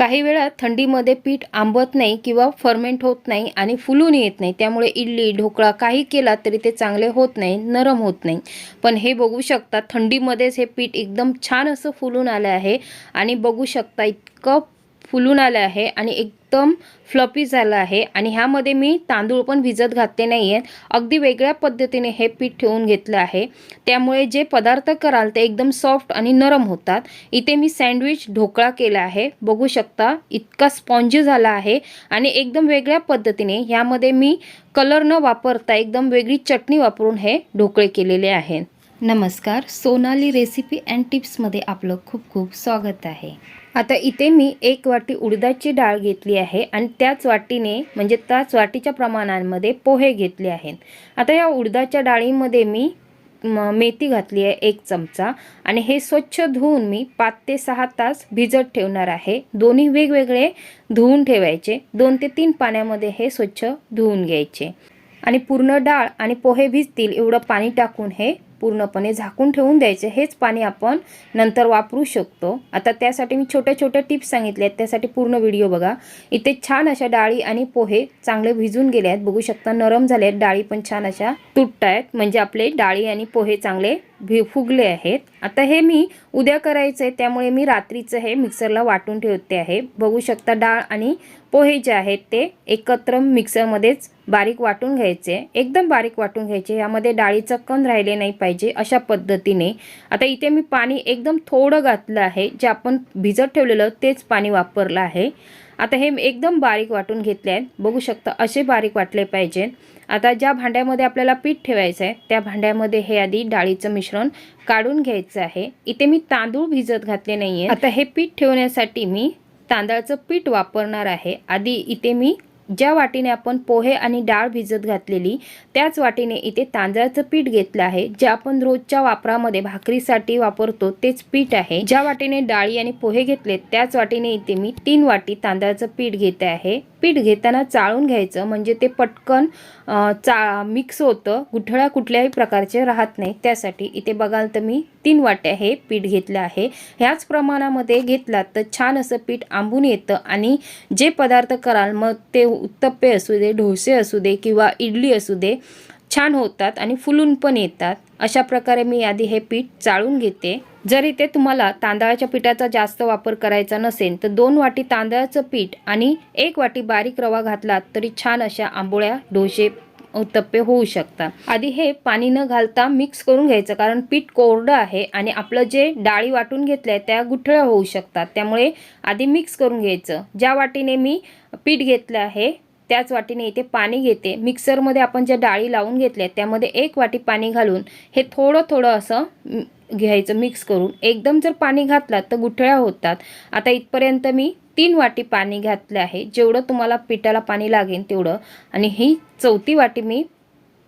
काही वेळा थंडीमध्ये पीठ आंबत नाही किंवा फर्मेंट होत नाही आणि फुलून येत नाही. त्यामुळे इडली ढोकळा काही केला तरी ते चांगले होत नाही नरम होत नाही. पण हे बघू शकता थंडीमध्येच हे पीठ एकदम छान असं फुलून आलं आहे आणि बघू शकता इतकं फुलून आलं आहे आणि एकदम फ्लपी झालं आहे. आणि ह्यामध्ये मी तांदूळ पण भिजत घातले नाही आहेत अगदी वेगळ्या पद्धतीने हे पीठ ठेवून घेतलं आहे. त्यामुळे जे पदार्थ कराल ते एकदम सॉफ्ट आणि नरम होतात. इथे मी सँडविच ढोकळा केला आहे. बघू शकता इतका स्पॉन्जी झाला आहे. आणि एकदम वेगळ्या पद्धतीने ह्यामध्ये मी कलर न वापरता एकदम वेगळी चटणी वापरून हे ढोकळे केलेले आहेत. नमस्कार. सोनाली रेसिपी अँड टिप्समध्ये आपलं खूप खूप स्वागत आहे. आता इथे मी एक वाटी उडदाची डाळ घेतली आहे आणि त्याच वाटीने म्हणजे त्याच वाटीच्या प्रमाणांमध्ये पोहे घेतले आहेत. आता या उडदाच्या डाळीमध्ये मी म- मेथी घातली आहे एक चमचा आणि हे स्वच्छ धुवून मी पाच ते सहा तास भिजत ठेवणार आहे. दोन्ही वेगवेगळे धुवून ठेवायचे. दोन ते तीन पाण्यामध्ये हे स्वच्छ धुवून घ्यायचे. आणि पूर्ण डाळ आणि पोहे भिजतील एवढं पाणी टाकून हे पूर्णपणे झाकून ठेवून द्यायचे. हेच पाणी आपण नंतर वापरू शकतो. आता त्यासाठी मी छोट्या छोट्या टिप्स सांगितल्या आहेत. त्यासाठी पूर्ण व्हिडिओ बघा. इथे छान अशा डाळी आणि पोहे चांगले भिजून गेले आहेत. बघू शकता नरम झाले आहेत. डाळी पण छान अशा तुटत आहेत. म्हणजे आपले डाळी आणि पोहे चांगले भि फुगले आहेत. आता हे मी उद्या करायचं आहे त्यामुळे मी रात्रीचं हे मिक्सरला वाटून ठेवते आहे. बघू शकता डाळ आणि पोहे जे आहेत ते एकत्र मिक्सरमध्येच बारीक वाटून घ्यायचे. एकदम बारीक वाटून घ्यायचे. यामध्ये डाळीचं कण राहिले नाही पाहिजे अशा पद्धतीने. आता इथे मी पाणी एकदम थोडं घातलं आहे. जे आपण भिजत ठेवलेलं तेच पाणी वापरलं आहे. आता हे एकदम बारीक वाटून घेतले आहेत. बघू शकता असे बारीक वाटले पाहिजे. आता ज्या भांड्यामध्ये आपल्याला पीठ ठेवायचं आहे त्या भांड्यामध्ये हे आधी डाळीचं मिश्रण काढून घ्यायचं आहे. इथे मी तांदूळ भिजत घातले नाही आहे आता हे पीठ ठेवण्यासाठी मी तांदळाचं पीठ वापरणार आहे. आधी इथे मी ज्या वाटीने आपण पोहे आणि डाळ भिजत घातलेली त्याच वाटीने इथे तांदळाचं पीठ घेतलं आहे. जे आपण रोजच्या वापरामध्ये भाकरीसाठी वापरतो तेच पीठ आहे. ज्या वाटीने डाळी आणि पोहे घेतले त्याच वाटीने इथे मी तीन वाटी तांदळाचं पीठ घेते आहे. पीठ घेताना चाळून घ्यायचं. म्हणजे ते पटकन चा मिक्स होतं. गुठळ्या कुठल्याही प्रकारचे राहत नाही. त्यासाठी इथे बघाल तर मी तीन वाट्या हे पीठ घेतलं आहे. ह्याच प्रमाणामध्ये घेतलात तर छान असं पीठ आंबून येतं आणि जे पदार्थ कराल मग ते उत्तप्पे असू दे डोसे असू दे किंवा इडली असू दे छान होतात आणि फुलून पण येतात. अशा प्रकारे मी आधी हे पीठ चाळून घेते. जर इथे तुम्हाला तांदळाच्या पिठाचा जास्त वापर करायचा नसेल तर दोन वाटी तांदळाचं पीठ आणि एक वाटी बारीक रवा घातला तरी छान अशा आंबोळ्या डोसे उत्तप्पे होऊ शकतात. आधी हे पाणी न घालता मिक्स करून घ्यायचं कारण पीठ कोरडं आहे आणि आपलं जे डाळी वाटून घेतल्या त्या गुठळ्या होऊ शकतात. त्यामुळे आधी मिक्स करून घ्यायचं. ज्या वाटीने मी पीठ घेतलं आहे त्याच वाटीने इथे पाणी घेते. मिक्सरमध्ये आपण ज्या डाळी लावून घेतल्या त्यामध्ये एक वाटी पाणी घालून हे थोडं थोडं असं घ्यायचं मिक्स करून. एकदम जर पाणी घातलात तर गुठळ्या होतात. आता इथपर्यंत मी तीन वाटी पाणी घातले आहे. जेवढं तुम्हाला पिठाला पाणी लागेल तेवढं. आणि ही चौथी वाटी मी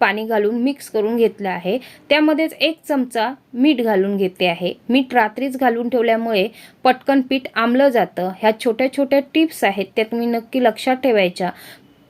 पाणी घालून मिक्स करून घेतलं आहे. त्यामध्येच एक चमचा मीठ घालून घेते आहे. मीठ रात्रीच घालून ठेवल्यामुळे पटकन पीठ आंबलं जातं. ह्या छोट्या छोट्या टिप्स आहेत त्या तुम्ही नक्की लक्षात ठेवायच्या.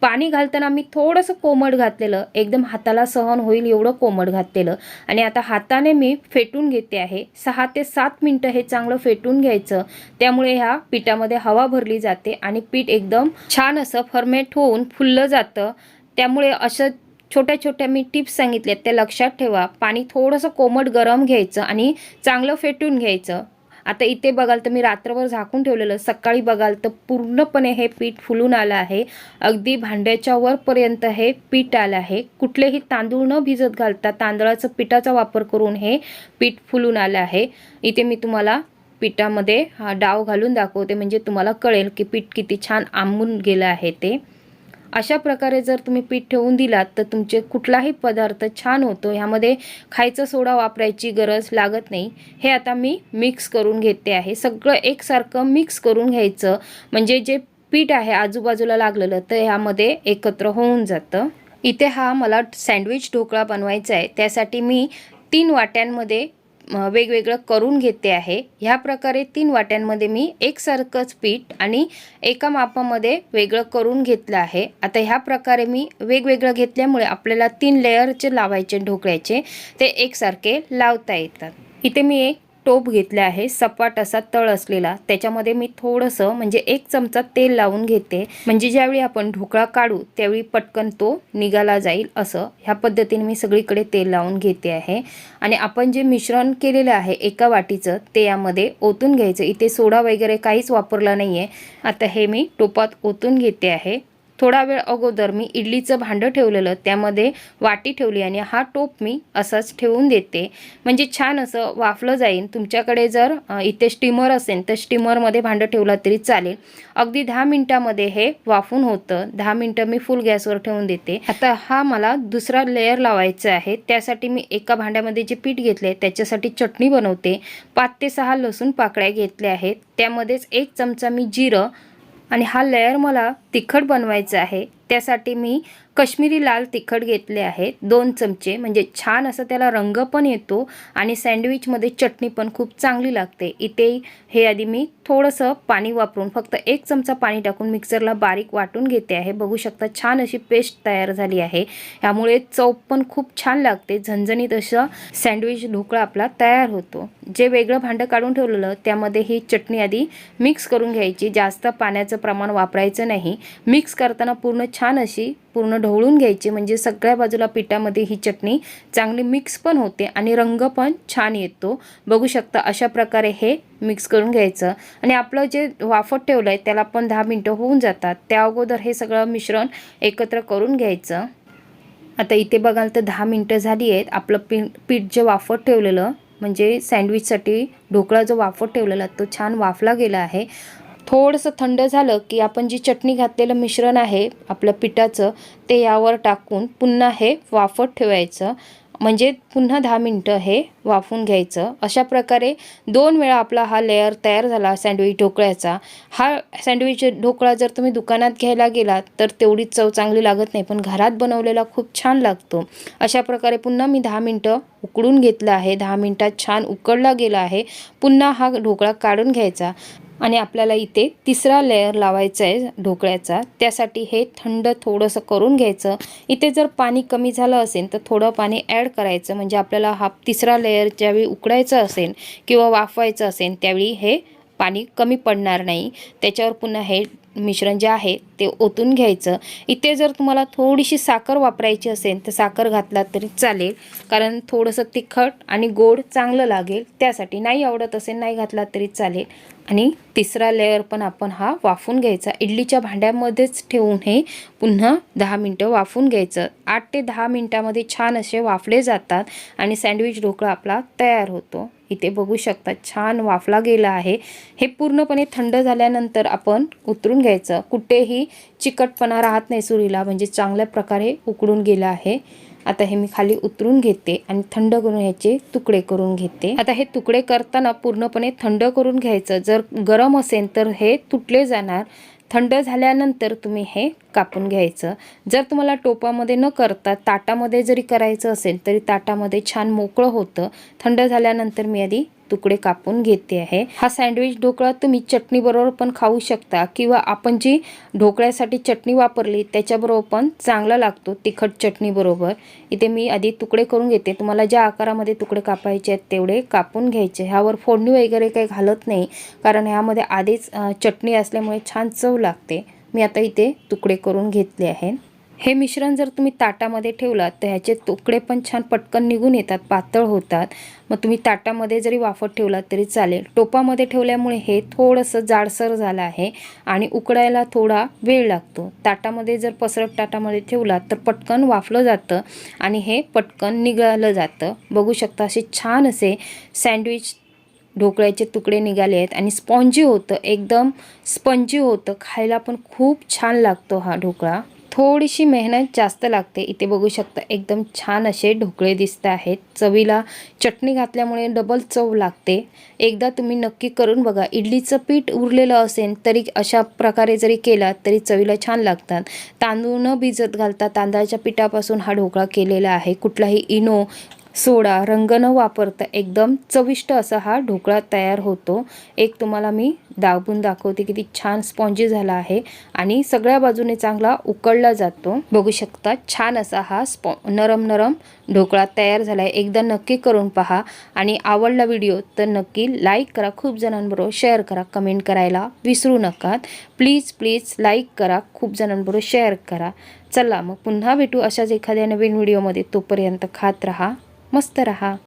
पाणी घालताना मी थोडंसं कोमट घातलेलं. एकदम हाताला सहन होईल एवढं कोमट घातलेलं. आणि आता हाताने मी फेटून घेते आहे. सहा ते सात मिनटं हे चांगलं फेटून घ्यायचं. त्यामुळे ह्या पिठामध्ये हवा भरली जाते आणि पीठ एकदम छान असं फर्मेट होऊन फुललं जातं. त्यामुळे असं छोट्या छोट्या मी टिप्स सांगितल्यात त्या लक्षात ठेवा. पाणी थोडंसं कोमट गरम घ्यायचं आणि चांगलं फेटून घ्यायचं. आता इथे बघाल तर मी रात्रभर झाकून ठेवलेलं सकाळी बघाल तर पूर्णपणे हे पीठ फुलून आलं आहे. अगदी भांड्याच्या वरपर्यंत हे पीठ आलं आहे. कुठलेही तांदूळ न भिजत घालता तांदळाचं पिठाचा वापर करून हे पीठ फुलून आलं आहे. इथे मी तुम्हाला पिठामध्ये हा डाव घालून दाखवते. म्हणजे तुम्हाला कळेल की पीठ किती छान आंबून गेलं आहे ते. अशा प्रकारे जर तुम्ही पीठ ठेवून दिलात तर तुमचे कुठलाही पदार्थ छान होतो. ह्यामध्ये खायचा सोडा वापरायची गरज लागत नाही. हे आता मी मिक्स करून घेते आहे. सगळं एकसारखं मिक्स करून घ्यायचं. म्हणजे जे पीठ आहे आजूबाजूला लागलेलं तर ह्यामध्ये एकत्र होऊन जातं. इथे हा मला सँडविच ढोकळा बनवायचा आहे. त्यासाठी मी तीन वाट्यांमध्ये वेगवेगळं करून घेते आहे. ह्या प्रकारे तीन वाट्यांमध्ये मी एकसारखंच पीठ आणि एका मापामध्ये वेगळं करून घेतलं आहे. आता ह्या प्रकारे मी वेगवेगळं घेतल्यामुळे आपल्याला तीन लेअरचे लावायचे ढोकळ्याचे ते एकसारखे लावता येतात. इथे मी एक टोप घेतला आहे सपाट असा तळ असलेला. त्याच्यामध्ये मी थोडंसं म्हणजे एक चमचा तेल लावून घेते. म्हणजे ज्यावेळी आपण ढोकळा काढू त्यावेळी पटकन तो निघाला जाईल असं. ह्या पद्धतीने मी सगळीकडे तेल लावून घेते आहे. आणि आपण जे मिश्रण केलेलं आहे एका वाटीचं ते यामध्ये ओतून घ्यायचं. इथे सोडा वगैरे काहीच वापरला नाही आहे आता हे मी टोपात ओतून घेते आहे. थोडा वेळ अगोदर मी इडलीचं भांडं ठेवलेलं त्यामध्ये वाटी ठेवली आणि हा टोप मी असाच ठेवून देते. म्हणजे छान असं वाफलं जाईल तुमच्याकडे जर इथे स्टीमर असेल तर स्टीमरमध्ये भांडं ठेवलं तरी चालेल. अगदी दहा मिनटामध्ये हे वाफून होतं. दहा मिनटं मी फुल गॅसवर ठेवून देते. आता हा मला दुसरा लेअर लावायचा आहे. त्यासाठी मी एका भांड्यामध्ये जे पीठ घेतले त्याच्यासाठी चटणी बनवते. पाच ते सहा लसूण पाकळ्या घेतल्या आहेत. त्यामध्येच एक चमचा मी जिरं आणि हा लेअर मला तिखट बनवायचा आहे. त्यासाठी मी कश्मीरी लाल तिखट घेतले आहे. दोन चमचे म्हणजे छान असं त्याला रंग पण येतो आणि सँडविचमध्ये चटणी पण खूप चांगली लागते. इथे हे आधी मी थोडंसं पाणी वापरून फक्त एक चमचा पाणी टाकून मिक्सरला बारीक वाटून घेते आहे. बघू शकता छान अशी पेस्ट तयार झाली आहे. यामुळे चव पण खूप छान लागते. झणझणीत असं सँडविच ढोकळा आपला तयार होतो. जे वेगळं भांडं काढून ठेवलेलं त्यामध्ये ही चटणी आधी मिक्स करून घ्यायची. जास्त पाण्याचं प्रमाण वापरायचं नाही. मिक्स करताना पूर्ण छान छान अशी पूर्ण ढवळून घ्यायची. म्हणजे सगळ्या बाजूला पिठामध्ये ही चटणी चांगली मिक्स पण होते आणि रंग पण छान येतो. बघू शकता अशा प्रकारे हे मिक्स करून घ्यायचं. आणि आपलं जे वाफत ठेवलं आहे त्याला पण दहा मिनटं होऊन जातात. त्या अगोदर हे सगळं मिश्रण एकत्र करून घ्यायचं. आता इथे बघाल तर दहा मिनटं झाली आहेत. आपलं पी पीठ जे वाफत ठेवलेलं म्हणजे सँडविचसाठी ढोकळा जो वाफत ठेवलेला तो छान वाफला गेला आहे. थोडंसं थंड झालं की आपण जी चटणी घातलेलं मिश्रण आहे आपलं पिठाचं ते यावर टाकून पुन्हा हे वाफत ठेवायचं. म्हणजे पुन्हा दहा मिनटं हे वाफून घ्यायचं. अशा प्रकारे दोन वेळा आपला हा लेअर तयार झाला सँडविच ढोकळ्याचा. हा सँडविच ढोकळा जर तुम्ही दुकानात घ्यायला गेलात तर तेवढी चव चांगली लागत नाही पण घरात बनवलेला खूप छान लागतो. अशा प्रकारे पुन्हा मी दहा मिनटं उकडून घेतलं आहे. दहा मिनटात छान उकडला गेला आहे. पुन्हा हा ढोकळा काढून घ्यायचा. आणि आपल्याला इथे तिसरा लेअर लावायचा आहे ढोकळ्याचा. त्यासाठी हे थंड थोडंसं करून घ्यायचं. इथे जर पाणी कमी झालं असेल तर थोडं पाणी ॲड करायचं. म्हणजे आपल्याला हा तिसरा लेअर ज्यावेळी उकडायचं असेल किंवा वाफवायचं असेल त्यावेळी हे पाणी कमी पडणार नाही. त्याच्यावर पुन्हा हे मिश्रण जे आहे ते ओतून घ्यायचं. इथे जर तुम्हाला थोडीशी साखर वापरायची असेल तर साखर घातला तरी चालेल. कारण थोडंसं तिखट आणि गोड चांगलं लागेल. त्यासाठी नाही आवडत असेल नाही घातला तरी चालेल. आणि तिसरा लेअर पण आपण हा वाफून घ्यायचा. इडलीच्या भांड्यामध्येच ठेवून हे पुन्हा दहा मिनटं वाफून घ्यायचं. आठ ते दहा मिनटामध्ये छान असे वाफले जातात आणि सँडविच ढोकळा आपला तयार होतो. इथे बघू शकता छान वाफला गेला आहे. हे पूर्णपणे थंड झाल्यानंतर आपण उतरून घ्यायचं. कुठेही चिकटपणा राहत नाही सुरीला म्हणजे चांगल्या प्रकारे उकडून गेला आहे. आता हे मी खाली उतरून घेते आणि थंड करून ह्याचे तुकडे करून घेते. आता हे तुकडे करताना पूर्णपणे थंड करून घ्यायचं. जर गरम असेल तर हे तुटले जाणार. थंड झाल्यानंतर तुम्ही हे कापून घ्यायचं. जर तुम्हाला टोपामध्ये न करता ताटामध्ये जरी करायचं असेल तरी ताटामध्ये छान मोकळं होतं. थंड झाल्यानंतर मी आधी तुकडे कापून घेते आहे. हा सँडविच ढोकळा तुम्ही चटणीबरोबर पण खाऊ शकता किंवा आपण जी ढोकळ्यासाठी चटणी वापरली त्याच्याबरोबर पण चांगला लागतो तिखट चटणीबरोबर इथे मी आधी तुकडे करून घेते. तुम्हाला ज्या आकारामध्ये तुकडे कापायचे आहेत तेवढे कापून घ्यायचे. ह्यावर फोडणी वगैरे काही घालत नाही कारण ह्यामध्ये आधीच चटणी असल्यामुळे छान चव लागते. मी आता इथे तुकडे करून घेतले आहेत. हे मिश्रण जर तुम्ही ताटामध्ये ठेवलात तर ह्याचे तुकडे पण छान पटकन निघून येतात पातळ होतात. मग तुम्ही ताटामध्ये जरी वाफत ठेवलात तरी चालेल. टोपामध्ये ठेवल्यामुळे हे थोडंसं जाडसर झालं आहे आणि उकडायला थोडा वेळ लागतो. ताटामध्ये जर पसरट ताटामध्ये ठेवलात तर पटकन वाफलं जातं आणि हे पटकन निघालं जातं. बघू शकता असे छान असे सँडविच ढोकळ्याचे तुकडे निघाले आहेत आणि स्पॉन्जी होतं एकदम स्पंजी होतं. खायला पण खूप छान लागतो हा ढोकळा. थोडीशी मेहनत जास्त लागते. इथे बघू शकता एकदम छान असे ढोकळे दिसत आहेत. चवीला चटणी घातल्यामुळे डबल चव लागते. एकदा तुम्ही नक्की करून बघा. इडलीचं पीठ उरलेलं असेल तरी अशा प्रकारे जरी केला तरी चवीला छान लागतात. तांदूळ न भिजत घालता तांदळाच्या पिठापासून हा ढोकळा केलेला आहे. कुठलाही इनो सोडा रंग न वापरता एकदम चविष्ट असा हा ढोकळा तयार होतो. एक तुम्हाला मी दाबून दाखवते किती छान स्पॉन्जी झाला आहे आणि सगळ्या बाजूने चांगला उकळला जातो. बघू शकता छान असा हा स्पॉ नरम नरम ढोकळा तयार झाला आहे एकदा नक्की करून पहा आणि आवडला व्हिडिओ तर नक्की लाईक करा. खूप जणांबरोबर शेअर करा. कमेंट करायला विसरू नका प्लीज प्लीज लाईक करा. खूप जणांबरोबर शेअर करा. चला मग पुन्हा भेटू अशाच एखाद्या नवीन व्हिडिओमध्ये. तोपर्यंत खात रहा. मस्त रहा.